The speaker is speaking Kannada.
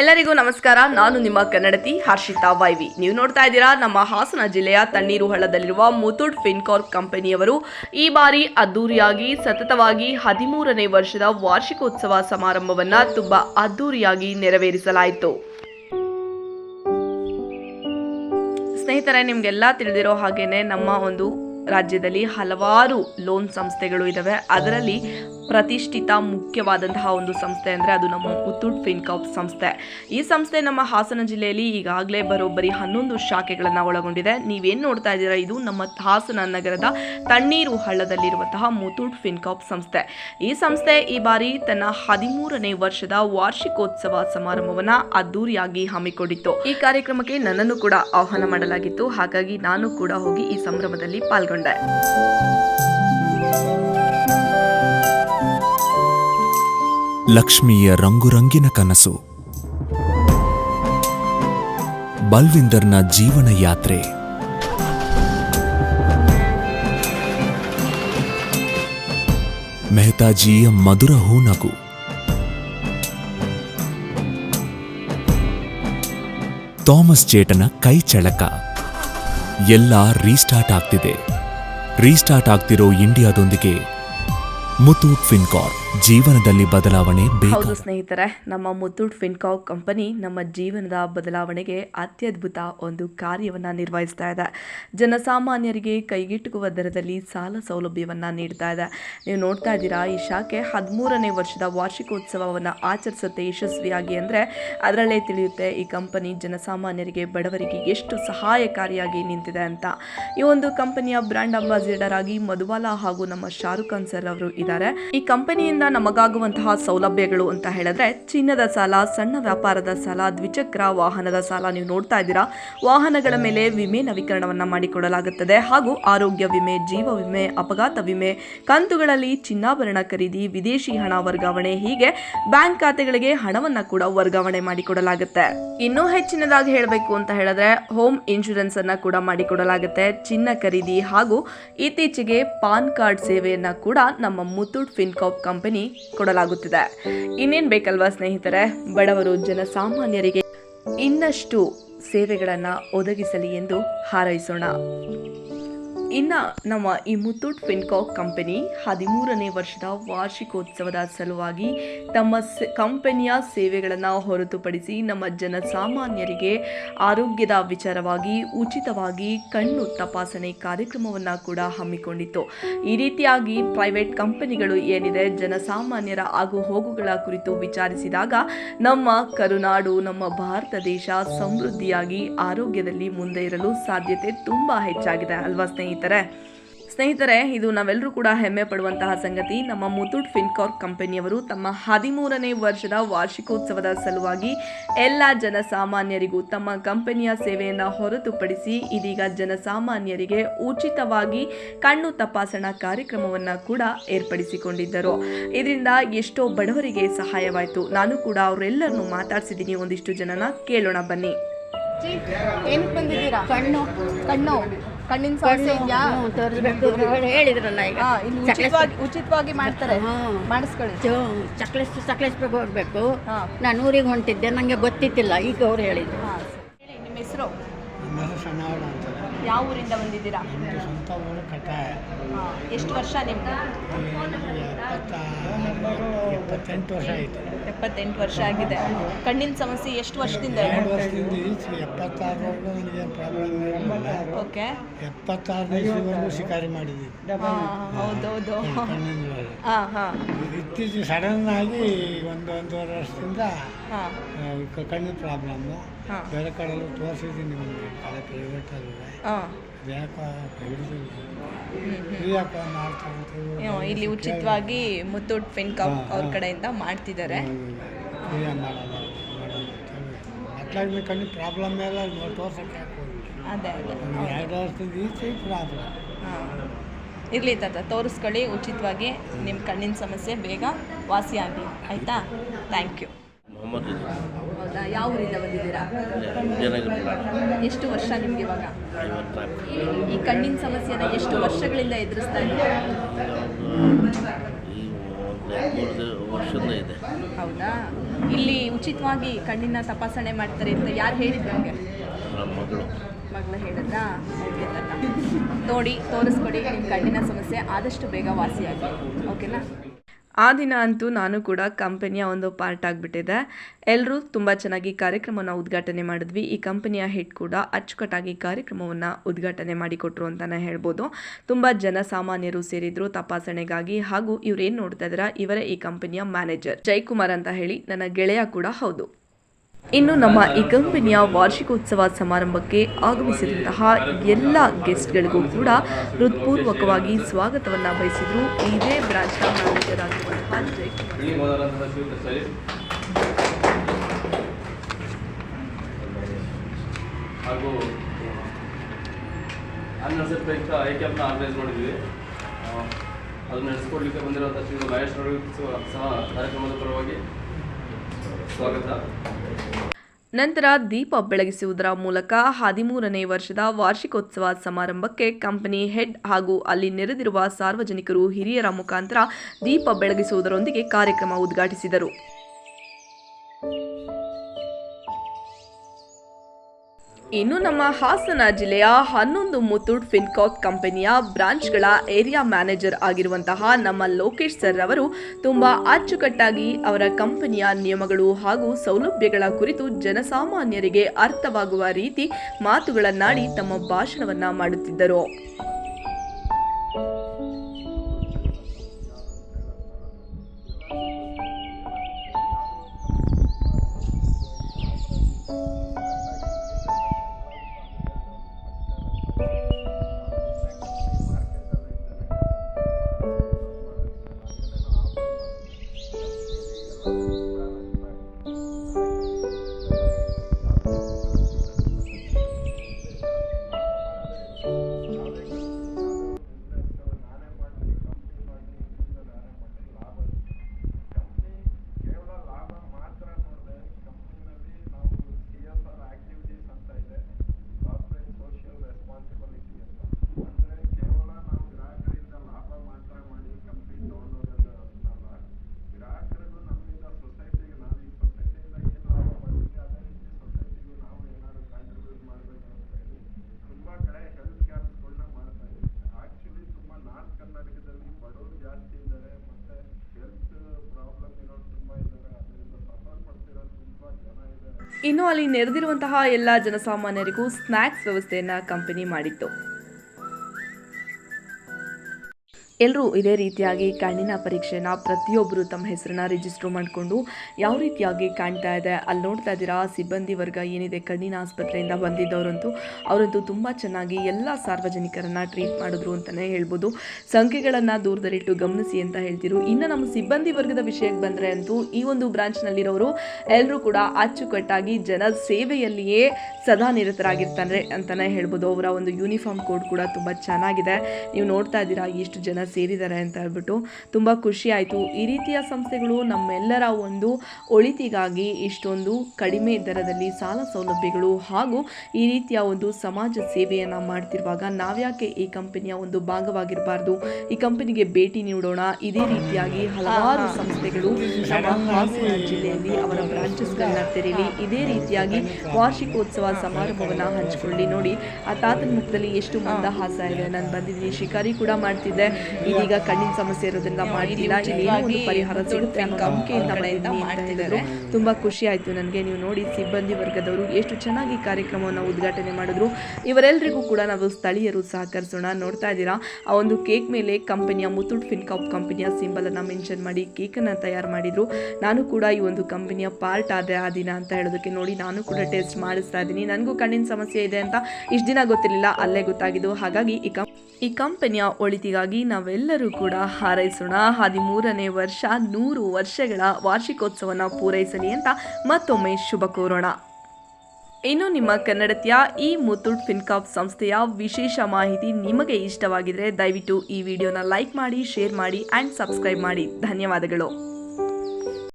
ಎಲ್ಲರಿಗೂ ನಮಸ್ಕಾರ. ನಾನು ನಿಮ್ಮ ಕನ್ನಡತಿ ಹರ್ಷಿತಾ ವೈವಿ. ನೀವು ನೋಡ್ತಾ ಇದ್ದೀರಾ ನಮ್ಮ ಹಾಸನ ಜಿಲ್ಲೆಯ ತಣ್ಣೀರು ಹಳ್ಳದಲ್ಲಿರುವ ಮುತುಡ್ ಫಿನ್ಕಾರ್ಪ್ ಕಂಪನಿಯವರು ಈ ಬಾರಿ ಅದ್ದೂರಿಯಾಗಿ, ಸತತವಾಗಿ ಹದಿಮೂರನೇ ವರ್ಷದ ವಾರ್ಷಿಕೋತ್ಸವ ಸಮಾರಂಭವನ್ನ ತುಂಬಾ ಅದ್ದೂರಿಯಾಗಿ ನೆರವೇರಿಸಲಾಯಿತು. ಸ್ನೇಹಿತರೆ, ನಿಮಗೆಲ್ಲ ತಿಳಿದಿರೋ ಹಾಗೇನೆ ನಮ್ಮ ಒಂದು ರಾಜ್ಯದಲ್ಲಿ ಹಲವಾರು ಲೋನ್ ಸಂಸ್ಥೆಗಳು ಇದ್ದಾವೆ ಅದರಲ್ಲಿ ಪ್ರತಿಷ್ಠಿತ ಮುಖ್ಯವಾದಂತಹ ಒಂದು ಸಂಸ್ಥೆ ಅಂದರೆ ಅದು ನಮ್ಮ ಮುತ್ತೂಟ್ ಫಿನ್ಕಾಪ್ ಸಂಸ್ಥೆ. ಈ ಸಂಸ್ಥೆ ನಮ್ಮ ಹಾಸನ ಜಿಲ್ಲೆಯಲ್ಲಿ ಈಗಾಗಲೇ ಬರೋಬ್ಬರಿ ಹನ್ನೊಂದು ಶಾಖೆಗಳನ್ನು ಒಳಗೊಂಡಿದೆ. ನೀವೇನು ನೋಡ್ತಾ ಇದ್ದೀರಾ? ಇದು ನಮ್ಮ ಹಾಸನ ನಗರದ ತಣ್ಣೀರು ಹಳ್ಳದಲ್ಲಿರುವಂತಹ ಮುತ್ತೂಟ್ ಫಿನ್ಕಾಪ್ ಸಂಸ್ಥೆ. ಈ ಸಂಸ್ಥೆ ಈ ಬಾರಿ ತನ್ನ ಹದಿಮೂರನೇ ವರ್ಷದ ವಾರ್ಷಿಕೋತ್ಸವ ಸಮಾರಂಭವನ್ನು ಅದ್ದೂರಿಯಾಗಿ ಹಮ್ಮಿಕೊಂಡಿತ್ತು. ಈ ಕಾರ್ಯಕ್ರಮಕ್ಕೆ ನನ್ನನ್ನು ಕೂಡ ಆಹ್ವಾನ ಮಾಡಲಾಗಿತ್ತು. ಹಾಗಾಗಿ ನಾನು ಕೂಡ ಹೋಗಿ ಈ ಸಂಭ್ರಮದಲ್ಲಿ ಪಾಲ್ಗೊಂಡೆ. ಲಕ್ಷ್ಮಿಯ ರಂಗುರಂಗಿನ ಕನಸು. ಬಲ್ವಿಂದರ್ನ ಜೀವನ ಯಾತ್ರೆ. ಮೆಹತಾಜಿಯ ಮಧುರ ಹೂನಗು. ಥಾಮಸ್ ಚೇಟನ ಕೈ ಚಳಕ. ಎಲ್ಲ ರೀಸ್ಟಾರ್ಟ್ ಆಗ್ತಿದೆ. ರೀಸ್ಟಾರ್ಟ್ ಆಗ್ತಿರೋ ಇಂಡಿಯಾದೊಂದಿಗೆ ಮುತೂಟ್ ಫಿನ್ಕಾರ್ ಜೀವನದಲ್ಲಿ ಬದಲಾವಣೆ ಹೌದು ಸ್ನೇಹಿತರೆ, ನಮ್ಮ ಮುತ್ತೂಟ್ ಫಿನ್ಕಾವ್ ಕಂಪನಿ ನಮ್ಮ ಜೀವನದ ಬದಲಾವಣೆಗೆ ಅತ್ಯದ್ಭುತ ಒಂದು ಕಾರ್ಯವನ್ನ ನಿರ್ವಹಿಸ್ತಾ ಇದೆ. ಜನಸಾಮಾನ್ಯರಿಗೆ ಕೈಗೆಟುಕುವ ದರದಲ್ಲಿ ಸಾಲ ಸೌಲಭ್ಯವನ್ನ ನೀಡ್ತಾ ಇದೆ. ನೀವು ನೋಡ್ತಾ ಇದ್ದೀರಾ, ಈ ಶಾಖೆ ಹದಿಮೂರನೇ ವರ್ಷದ ವಾರ್ಷಿಕೋತ್ಸವವನ್ನು ಆಚರಿಸುತ್ತೆ ಯಶಸ್ವಿಯಾಗಿ ಅಂದರೆ ಅದರಲ್ಲೇ ತಿಳಿಯುತ್ತೆ ಈ ಕಂಪನಿ ಜನಸಾಮಾನ್ಯರಿಗೆ ಬಡವರಿಗೆ ಎಷ್ಟು ಸಹಾಯಕಾರಿಯಾಗಿ ನಿಂತಿದೆ ಅಂತ. ಈ ಒಂದು ಕಂಪನಿಯ ಬ್ರ್ಯಾಂಡ್ ಅಂಬಾಸಿಡರ್ ಆಗಿ ಮಧುಬಾಲ ಹಾಗೂ ನಮ್ಮ ಶಾರುಖ್ ಖಾನ್ ಸರ್ ಅವರು ಇದ್ದಾರೆ. ಈ ಕಂಪನಿಯಿಂದ ನಮಗಾಗುವಂತಹ ಸೌಲಭ್ಯಗಳು ಅಂತ ಹೇಳಿದ್ರೆ ಚಿನ್ನದ ಸಾಲ, ಸಣ್ಣ ವ್ಯಾಪಾರದ ಸಾಲ, ದ್ವಿಚಕ್ರ ವಾಹನದ ಸಾಲ ನೀವು ನೋಡ್ತಾ ಇದ್ದೀರಾ. ವಾಹನಗಳ ಮೇಲೆ ವಿಮೆ ನವೀಕರಣವನ್ನು ಮಾಡಿಕೊಡಲಾಗುತ್ತದೆ. ಹಾಗೂ ಆರೋಗ್ಯ ವಿಮೆ, ಜೀವ ವಿಮೆ, ಅಪಘಾತ ವಿಮೆ, ಕಂತುಗಳಲ್ಲಿ ಚಿನ್ನಾಭರಣ ಖರೀದಿ, ವಿದೇಶಿ ಹಣ ವರ್ಗಾವಣೆ, ಹೀಗೆ ಬ್ಯಾಂಕ್ ಖಾತೆಗಳಿಗೆ ಹಣವನ್ನ ಕೂಡ ವರ್ಗಾವಣೆ ಮಾಡಿಕೊಡಲಾಗುತ್ತೆ. ಇನ್ನೂ ಹೆಚ್ಚಿನದಾಗಿ ಹೇಳಬೇಕು ಅಂತ ಹೇಳಿದ್ರೆ ಹೋಮ್ ಇನ್ಶೂರೆನ್ಸ್ ಅನ್ನ ಕೂಡ ಮಾಡಿಕೊಡಲಾಗುತ್ತೆ. ಚಿನ್ನ ಖರೀದಿ ಹಾಗೂ ಇತ್ತೀಚೆಗೆ ಪಾನ್ ಕಾರ್ಡ್ ಸೇವೆಯನ್ನ ಕೂಡ ನಮ್ಮ ಮುತ್ತೂಟ್ ಫಿನ್ಕಾಪ್ ಕಂಪನಿ ಕೊಡಲಾಗುತ್ತಿದೆ. ಇನ್ನೇನ್ ಬೇಕಲ್ವಾ ಸ್ನೇಹಿತರೆ? ಬಡವರು ಜನಸಾಮಾನ್ಯರಿಗೆ ಇನ್ನಷ್ಟು ಸೇವೆಗಳನ್ನು ಒದಗಿಸಲಿ ಎಂದು ಹಾರೈಸೋಣ. ಇನ್ನು ನಮ್ಮ ಈ ಮುತ್ತೂಟ್ ಫಿನ್ಕಾಕ್ ಕಂಪನಿ ಹದಿಮೂರನೇ ವರ್ಷದ ವಾರ್ಷಿಕೋತ್ಸವದ ಸಲುವಾಗಿ ತಮ್ಮ ಕಂಪನಿಯ ಸೇವೆಗಳನ್ನು ಹೊರತುಪಡಿಸಿ ನಮ್ಮ ಜನಸಾಮಾನ್ಯರಿಗೆ ಆರೋಗ್ಯದ ವಿಚಾರವಾಗಿ ಉಚಿತವಾಗಿ ಕಣ್ಣು ತಪಾಸಣೆ ಕಾರ್ಯಕ್ರಮವನ್ನು ಕೂಡ ಹಮ್ಮಿಕೊಂಡಿತ್ತು. ಈ ರೀತಿಯಾಗಿ ಪ್ರೈವೇಟ್ ಕಂಪನಿಗಳು ಏನಿದೆ ಜನಸಾಮಾನ್ಯರ ಆಗು ಹೋಗುಗಳ ಕುರಿತು ವಿಚಾರಿಸಿದಾಗ ನಮ್ಮ ಕರುನಾಡು, ನಮ್ಮ ಭಾರತ ದೇಶ ಸಮೃದ್ಧಿಯಾಗಿ ಆರೋಗ್ಯದಲ್ಲಿ ಮುಂದೆ ಇರಲು ಸಾಧ್ಯತೆ ತುಂಬ ಹೆಚ್ಚಾಗಿದೆ ಅಲ್ವಾ ಸ್ನೇಹಿತರೆ? ಸ್ನೇಹಿತರೆ. ಇದು ನಾವೆಲ್ಲರೂ ಕೂಡ ಹೆಮ್ಮೆ ಪಡುವಂತಹ ಸಂಗತಿ. ನಮ್ಮ ಮುತ್ತೂಟ್ ಫಿನ್ಕಾರ್ಕ್ ಕಂಪನಿಯವರು ತಮ್ಮ ಹದಿಮೂರನೇ ವರ್ಷದ ವಾರ್ಷಿಕೋತ್ಸವದ ಸಲುವಾಗಿ ಎಲ್ಲ ಜನಸಾಮಾನ್ಯರಿಗೂ ತಮ್ಮ ಕಂಪನಿಯ ಸೇವೆಯನ್ನು ಹೊರತುಪಡಿಸಿ ಇದೀಗ ಜನಸಾಮಾನ್ಯರಿಗೆ ಉಚಿತವಾಗಿ ಕಣ್ಣು ತಪಾಸಣಾ ಕಾರ್ಯಕ್ರಮವನ್ನು ಕೂಡ ಏರ್ಪಡಿಸಿಕೊಂಡಿದ್ದರು. ಇದರಿಂದ ಎಷ್ಟೋ ಬಡವರಿಗೆ ಸಹಾಯವಾಯಿತು. ನಾನು ಕೂಡ ಅವರೆಲ್ಲರನ್ನು ಮಾತಾಡ್ಸಿದ್ದೀನಿ. ಒಂದಿಷ್ಟು ಜನನ ಕೇಳೋಣ ಬನ್ನಿ. ಏನಕ್ಕೆ ಬಂದಿದ್ದೀರಾ? ಕಣ್ಣು ಕಣ್ಣು. ಕಣ್ಣಿನ ಸಮಸ್ಯೆ ಇದೆಯಾ? ಹೇಳಿದ್ರಲ್ಲ ಈಗ. ಉಚಿತವಾಗಿ ಉಚಿತವಾಗಿ ಮಾಡ್ತಾರೆ. ಮಾಡಿಸ್ಕೊಳ್ಳಿ. ಚಕ್ಲೇಸ್ ಸಕಲೇಶ್ಬೇಕು ಹೋಗ್ಬೇಕು. ನಾನು ಊರಿಗೆ ಹೊಂಟಿದ್ದೆ ನನಗೆ ಗೊತ್ತಿತ್ತಿಲ್ಲ. ಈಗ ಅವ್ರು ಹೇಳಿದ್ರು. ಹೇಳಿ ನಿಮ್ಮ ಹೆಸರು? ಯಾವ ಊರಿಂದ ಬಂದಿದ್ದೀರಾ? ಸ್ವಂತ ಊರು ಎಷ್ಟು ವರ್ಷ ಎಪ್ಪತ್ತ ಎಪ್ಪತ್ತೆಂಟು ವರ್ಷ ಆಯಿತು. ಎಪ್ಪತ್ತೆಂಟು ವರ್ಷ ಆಗಿದೆ. ಕಣ್ಣಿನ ಸಮಸ್ಯೆ ಎಷ್ಟು ವರ್ಷದಿಂದ ಎರಡು ವರ್ಷದಿಂದ ಎಪ್ಪತ್ತಾರವರೆಗೂ ಪ್ರಾಬ್ಲಮ್ ಇರಲಿಲ್ಲ ಓಕೆ. ಎಪ್ಪತ್ತಾರನೇ ಇಸ್ವಿವರೆಗೂ ಶಿಕಾರಿ ಮಾಡಿದ್ದೀನಿ. ಹೌದೌದು. ಕಣ್ಣಿನ ಇತ್ತೀಚೆಗೆ ಸಡನ್ ಆಗಿ ಒಂದು ಒಂದೂವರೆ ವರ್ಷದಿಂದ ಕಣ್ಣಿನ ಪ್ರಾಬ್ಲಮ್ಮು ಹಾ. ಬೇರೆ ತೋರಿಸಿದ್ದೀನಿ ಕಡೆ ಪ್ರೈವೇಟಲ್ಲಿ ಯಾಕೋ ಯಾಕೋ ಅಂತ ಇವ್ರು ಇಲ್ಲಿ ಉಚಿತವಾಗಿ ಮುತ್ತೂಟ್ ಹಾ, ಅವ್ರ ಕಡೆಯಿಂದ ಮಾಡ್ತಿದ್ದಾರೆ. ಮಕ್ಕಳಿಗೆ ಕಣ್ಣು ಪ್ರಾಬ್ಲಮ್ ಎಲ್ಲ ತೋರ್ಸಕ್ಕೆ ಅದೇ ಎರಡು ಈಚೆ ಪ್ರಾಬ್ಲಮ್ ಇರಲಿ ತಾತ ತೋರಿಸ್ಕೊಳ್ಳಿ. ಉಚಿತವಾಗಿ ನಿಮ್ಮ ಕಣ್ಣಿನ ಸಮಸ್ಯೆ ಬೇಗ ವಾಸಿಯಾಗಿ ಆಯಿತಾ? ಥ್ಯಾಂಕ್ ಯು ಮೊಹಮ್ಮದ್ ಹೌದಾ? ಯಾವ ಊರಿಂದ ಬಂದಿದ್ದೀರಾ? ಎಷ್ಟು ವರ್ಷ ನಿಮಗೆ ಇವಾಗ? ಈ ಕಣ್ಣಿನ ಸಮಸ್ಯೆನ ಎಷ್ಟು ವರ್ಷಗಳಿಂದ ಎದುರಿಸ್ತಾ ಇದ್ದೀರಾ? ಇದೆ ಮೂರು ವರ್ಷದಿಂದ ಇದೆ. ಹೌದಾ? ಇಲ್ಲಿ ಉಚಿತವಾಗಿ ಕಣ್ಣಿನ ತಪಾಸಣೆ ಮಾಡ್ತಾರೆ ಅಂತ ಯಾರು ಹೇಳಿದ್ರು ನಿಮಗೆ ನಮ್ಮ ಮಗಳು. ಮಗಳು ಹೇಳಿದ್ರಾ? ಓಕೆ ನೋಡಿ ತೋರಿಸ್ಕೊಡಿ ನಿಮ್ಮ ಕಣ್ಣಿನ ಸಮಸ್ಯೆ ಆದಷ್ಟು ಬೇಗ ವಾಸಿಯಾಗಿ. ಓಕೆನಾ? ಆ ದಿನ ಅಂತೂ ನಾನು ಕೂಡ ಕಂಪನಿಯ ಒಂದು ಪಾರ್ಟ್ ಆಗಿಬಿಟ್ಟಿದೆ. ಎಲ್ಲರೂ ತುಂಬ ಚೆನ್ನಾಗಿ ಕಾರ್ಯಕ್ರಮವನ್ನು ಉದ್ಘಾಟನೆ ಮಾಡಿದ್ವಿ. ಈ ಕಂಪನಿಯ ಹೆಡ್ ಕೂಡ ಅಚ್ಚುಕಟ್ಟಾಗಿ ಕಾರ್ಯಕ್ರಮವನ್ನು ಉದ್ಘಾಟನೆ ಮಾಡಿಕೊಟ್ರು ಅಂತಲೇ ಹೇಳ್ಬೋದು. ತುಂಬ ಜನಸಾಮಾನ್ಯರು ಸೇರಿದ್ರು ತಪಾಸಣೆಗಾಗಿ. ಹಾಗೂ ಇವರೇನು ನೋಡ್ತಾ ಇದ್ದೀರಾ ಇವರೇ ಈ ಕಂಪನಿಯ ಮ್ಯಾನೇಜರ್. ಜಯಕುಮಾರ್ ಅಂತ ಹೇಳಿ ನನ್ನ ಗೆಳೆಯ ಕೂಡ ಹೌದು. ಇನ್ನು ನಮ್ಮ ಈ ಕಂಪನಿಯ ವಾರ್ಷಿಕೋತ್ಸವ ಸಮಾರಂಭಕ್ಕೆ ಆಗಮಿಸಿದಂತಹ ಎಲ್ಲ ಗೆಸ್ಟ್ಗಳಿಗೂ ಕೂಡ ಹೃತ್ಪೂರ್ವಕವಾಗಿ ಸ್ವಾಗತವನ್ನು ಬಯಸಿದ್ರು. ಇದೇ ಬ್ರಾಂಚ್ನ ಮ್ಯಾನೇಜರ್ ಆಗಿರುವಂತಹ ಹಾಗೂ ಐ ಆರ್ಗನೈಸ್ ಮಾಡಿದ್ವಿ ಅದನ್ನ ನಡೆಸ್ಕೊಡ್ಲಿಕ್ಕೆ ಬಂದಿರುವಂಥ ಶ್ರೀ ಮಹೇಶ್ ಸಹ ಕಾರ್ಯಕ್ರಮದ ಪರವಾಗಿ ಸ್ವಾಗತ ನಂತರ ದೀಪ ಬೆಳಗಿಸುವುದರ ಮೂಲಕ ಹದಿಮೂರನೇ ವರ್ಷದ ವಾರ್ಷಿಕೋತ್ಸವ ಸಮಾರಂಭಕ್ಕೆ ಕಂಪನಿ ಹೆಡ್ ಹಾಗೂ ಅಲ್ಲಿ ನೆರೆದಿರುವ ಸಾರ್ವಜನಿಕರು ಹಿರಿಯರ ಮುಖಾಂತರ ದೀಪ ಬೆಳಗಿಸುವುದರೊಂದಿಗೆ ಕಾರ್ಯಕ್ರಮ ಉದ್ಘಾಟಿಸಿದರು. ಇನ್ನು ನಮ್ಮ ಹಾಸನ ಜಿಲ್ಲೆಯ ಹನ್ನೊಂದು ಮುತ್ತೂಟ್ ಫಿನ್ಕಾಕ್ ಕಂಪನಿಯ ಬ್ರಾಂಚ್ಗಳ ಏರಿಯಾ ಮ್ಯಾನೇಜರ್ ಆಗಿರುವಂತಹ ನಮ್ಮ ಲೋಕೇಶ್ ಸರ್ ಅವರು ತುಂಬಾ ಅಚ್ಚುಕಟ್ಟಾಗಿ ಅವರ ಕಂಪನಿಯ ನಿಯಮಗಳು ಹಾಗೂ ಸೌಲಭ್ಯಗಳ ಕುರಿತು ಜನಸಾಮಾನ್ಯರಿಗೆ ಅರ್ಥವಾಗುವ ರೀತಿ ಮಾತುಗಳನ್ನಾಡಿ ತಮ್ಮ ಭಾಷಣವನ್ನ ಮಾಡುತ್ತಿದ್ದರು. ಇನ್ನು ಅಲ್ಲಿ ನೆರೆದಿರುವಂತಹ ಎಲ್ಲ ಜನಸಾಮಾನ್ಯರಿಗೂ ಸ್ನ್ಯಾಕ್ಸ್ ವ್ಯವಸ್ಥೆಯನ್ನ ಕಂಪನಿ ಮಾಡಿತ್ತು. ಎಲ್ಲರೂ ಇದೇ ರೀತಿಯಾಗಿ ಕಣ್ಣಿನ ಪರೀಕ್ಷೆನ ಪ್ರತಿಯೊಬ್ಬರು ತಮ್ಮ ಹೆಸರನ್ನ ರಿಜಿಸ್ಟರ್ ಮಾಡಿಕೊಂಡು ಯಾವ ರೀತಿಯಾಗಿ ಕಾಣ್ತಾ ಇದೆ ಅಲ್ಲಿ ನೋಡ್ತಾ ಇದ್ದೀರಾ, ಸಿಬ್ಬಂದಿ ವರ್ಗ ಏನಿದೆ, ಕಣ್ಣಿನ ಆಸ್ಪತ್ರೆಯಿಂದ ಬಂದಿದ್ದವರಂತೂ ಅವರಂತೂ ತುಂಬ ಚೆನ್ನಾಗಿ ಎಲ್ಲ ಸಾರ್ವಜನಿಕರನ್ನ ಟ್ರೀಟ್ ಮಾಡಿದ್ರು ಅಂತಲೇ ಹೇಳ್ಬೋದು. ಸಂಖ್ಯೆಗಳನ್ನು ದೂರದಲ್ಲಿಟ್ಟು ಗಮನಿಸಿ ಅಂತ ಹೇಳ್ತಿರು. ಇನ್ನು ನಮ್ಮ ಸಿಬ್ಬಂದಿ ವರ್ಗದ ವಿಷಯಕ್ಕೆ ಬಂದರೆ ಅಂತೂ ಈ ಒಂದು ಬ್ರಾಂಚ್ನಲ್ಲಿರೋರು ಎಲ್ಲರೂ ಕೂಡ ಅಚ್ಚುಕಟ್ಟಾಗಿ ಜನ ಸೇವೆಯಲ್ಲಿಯೇ ಸದಾ ನಿರತರಾಗಿರ್ತಾರೆ ಅಂತಲೇ ಹೇಳ್ಬೋದು. ಅವರ ಒಂದು ಯೂನಿಫಾರ್ಮ್ ಕೋಡ್ ಕೂಡ ತುಂಬ ಚೆನ್ನಾಗಿದೆ. ನೀವು ನೋಡ್ತಾ ಇದ್ದೀರಾ ಎಷ್ಟು ಜನ ಸೇರಿದ್ದಾರೆ ಅಂತ ಹೇಳ್ಬಿಟ್ಟು ತುಂಬ ಖುಷಿ ಆಯಿತು. ಈ ರೀತಿಯ ಸಂಸ್ಥೆಗಳು ನಮ್ಮೆಲ್ಲರ ಒಂದು ಒಳಿತಿಗಾಗಿ ಇಷ್ಟೊಂದು ಕಡಿಮೆ ದರದಲ್ಲಿ ಸಾಲ ಸೌಲಭ್ಯಗಳು ಹಾಗೂ ಈ ರೀತಿಯ ಒಂದು ಸಮಾಜ ಸೇವೆಯನ್ನು ಮಾಡ್ತಿರುವಾಗ ನಾವ್ಯಾಕೆ ಈ ಕಂಪನಿಯ ಒಂದು ಭಾಗವಾಗಿರಬಾರ್ದು? ಈ ಕಂಪನಿಗೆ ಭೇಟಿ ನೀಡೋಣ. ಇದೇ ರೀತಿಯಾಗಿ ಹಲವಾರು ಸಂಸ್ಥೆಗಳು ಹಾಸನ ಜಿಲ್ಲೆಯಲ್ಲಿ ಅವರ ಬ್ರಾಂಚಸ್ಗಳನ್ನ ತೆರೆಯಲಿ. ಇದೇ ರೀತಿಯಾಗಿ ವಾರ್ಷಿಕೋತ್ಸವ ಸಮಾರಂಭವನ್ನು ಹಂಚಿಕೊಳ್ಳಿ. ನೋಡಿ, ಆ ತಾತನ ಮುಖದಲ್ಲಿ ಎಷ್ಟು ಮಂದಹಾಸ ಇದೆ. ನಾನು ಬಂದಿದ್ದೀನಿ. ಶಿಕಾರಿ ಕೂಡ ಮಾಡ್ತಿದ್ದೆ. ಇದೀಗ ಕಣ್ಣಿನ ಸಮಸ್ಯೆ ಇರೋದ್ರಿಂದ ಮಾಡ್ತಿಲ್ಲ. ಇನ್ನೇನೋ ಏನೋ ಒಂದು ಪರಿಹಾರ ಸಿಗುತ್ತೆ ಅನ್ನೋ ನಂಬಿಕೆಯಿಂದ ಬಂದಿದ್ದೀನಿ ಅಂತ ಹೇಳಿದ್ರು ತುಂಬಾ ಖುಷಿ ಆಯ್ತು ನನಗೆ. ನೀವು ನೋಡಿ ಸಿಬ್ಬಂದಿ ವರ್ಗದವರು ಎಷ್ಟು ಚೆನ್ನಾಗಿ ಕಾರ್ಯಕ್ರಮವನ್ನು ಉದ್ಘಾಟನೆ ಮಾಡಿದ್ರು. ಇವರೆಲ್ಲರಿಗೂ ಕೂಡ ನಾವು ಸ್ಥಳೀಯರು ಸಹಕರಿಸೋಣ. ನೋಡ್ತಾ ಇದ್ದೀರಾ? ಆ ಒಂದು ಕೇಕ್ ಮೇಲೆ ಕಂಪನಿಯ ಮುತ್ತೂಟ್ ಫಿನ್ಕಾಪ್ ಕಂಪನಿಯ ಸಿಂಬಲ್ ಅನ್ನ ಮೆನ್ಷನ್ ಮಾಡಿ ಕೇಕನ್ನು ತಯಾರು ಮಾಡಿದ್ರು. ನಾನು ಕೂಡ ಈ ಒಂದು ಕಂಪನಿಯ ಪಾರ್ಟ್ ಆದ್ರೆ ಆ ದಿನ ಅಂತ ಹೇಳೋದಕ್ಕೆ ನೋಡಿ ನಾನು ಕೂಡ ಟೇಸ್ಟ್ ಮಾಡಿಸ್ತಾ ಇದ್ದೀನಿ. ನನಗೂ ಕಣ್ಣಿನ ಸಮಸ್ಯೆ ಇದೆ ಅಂತ ಇಷ್ಟು ದಿನ ಗೊತ್ತಿರಲಿಲ್ಲ. ಅಲ್ಲೇ ಗೊತ್ತಾಗಿದ್ದು. ಹಾಗಾಗಿ ಈ ಕಂ ಈ ಕಂಪನಿಯ ಒಳಿತಿಗಾಗಿ ನಾವೆಲ್ಲರೂ ಕೂಡ ಹಾರೈಸೋಣ. ಹದಿಮೂರನೇ ವರ್ಷ, ನೂರು ವರ್ಷಗಳ ವಾರ್ಷಿಕೋತ್ಸವನ ಪೂರೈಸಲಿ ಅಂತ ಮತ್ತೊಮ್ಮೆ ಶುಭ ಕೋರೋಣ. ಇನ್ನು ನಿಮ್ಮ ಕನ್ನಡತಿಯ ಈ ಮುತ್ತೂಟ್ ಫಿನ್ಕಾಪ್ ಸಂಸ್ಥೆಯ ವಿಶೇಷ ಮಾಹಿತಿ ನಿಮಗೆ ಇಷ್ಟವಾಗಿದ್ರೆ ದಯವಿಟ್ಟು ಈ ವಿಡಿಯೋನ ಲೈಕ್ ಮಾಡಿ, ಶೇರ್ ಮಾಡಿ ಆ್ಯಂಡ್ ಸಬ್ಸ್ಕ್ರೈಬ್ ಮಾಡಿ. ಧನ್ಯವಾದಗಳು.